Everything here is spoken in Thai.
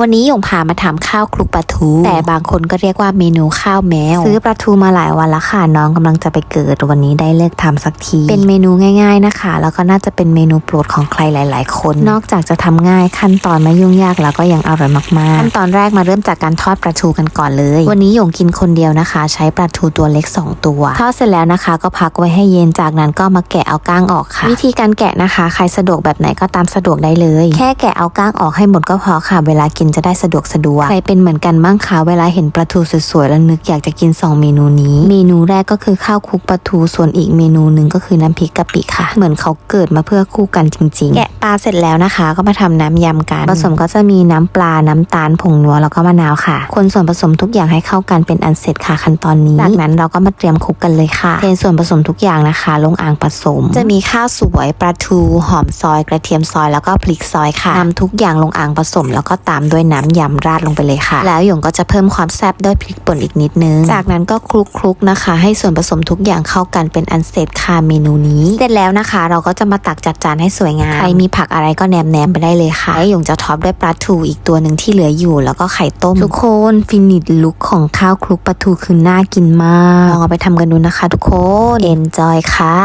วันนี้หยงพามาทำข้าวคลุกปลาทู แต่บางคนก็เรียกว่าเมนูข้าวแมว ซื้อปลาทูมาหลายวันละค่ะน้องกำลังจะไปเกิดวันนี้ได้เลิกทำสักที เป็นเมนูง่าย ๆนะคะ แล้วก็น่าจะเป็นเมนูโปรดของใครหลาย ๆ คน นอกจากจะทำง่ายขั้นตอนไม่ยุ่งยากแล้วก็ยังอร่อยมากๆขั้นตอนแรกมาเริ่มจากการทอดปลาทูกันก่อนเลย วันนี้หยงกินคนเดียวนะคะ ใช้ปลาทูตัวเล็ก 2 ตัวทอดเสร็จแล้วนะคะ ก็พักไว้ให้เย็นจากนั้นก็มาแกะเอาก้างออกค่ะ วิธีการแกะนะคะ ใครสะดวกแบบไหนก็ตามสะดวกได้เลย แค่แกะเอาก้างออกให้หมดก็พอค่ะเวลากินจะได้สะดวกสะดวกใครเป็นเหมือนกันบ้างคะเวลาเห็นปลาทูสวยๆแล้วนึกอยากจะกิน 2 เมนูนี้ เมนูแรกก็คือข้าวคลุกปลาทูส่วนอีกเมนูหนึ่งก็คือน้ำพริกกะปิค่ะ เหมือนเขาเกิดมาเพื่อคู่กันจริงๆแกะปลาเสร็จแล้วนะคะ ก็มาทำน้ำยำกันผสมก็จะมีน้ำปลาน้ำตาลผงนัวแล้วก็มะนาวค่ะ คนส่วนผสมทุกอย่างให้เข้ากันเป็นอันเสร็จค่ะขั้นตอนนี้จากนั้นเราก็มาเตรียมคลุกกันเลยค่ะเทส่วนผสมทุกอย่างนะคะ ลงอ่างผสม จะมีข้าวสวยปลาทู หอมซอย กระเทียมซอยแล้วก็พริกซอยค่ะนำทุกอย่างลงอ่างผสมแล้วก็ตามด้วยน้ำยำราดลงไปเลยค่ะ แล้วหยงก็จะเพิ่มความแซ่บด้วยพริกป่นอีกนิดนึง จากนั้นก็คลุกคลุกๆนะคะ ให้ส่วนผสมทุกอย่างเข้ากันเป็นอันเสร็จค่ะเมนูนี้เสร็จแล้วนะคะ เราก็จะมาตักจัดจานให้สวยงามใครมีผักอะไรก็แนมแนมไปได้เลยค่ะและหยงจะท็อปด้วยปลาทูอีกตัวหนึ่งที่เหลืออยู่ แล้วก็ไข่ต้มทุกคนฟินิชลุคของข้าวคลุกปลาทูคือน่ากินมากลองเอาไปทำกันดูนะคะ ทุกคน enjoy ค่ะ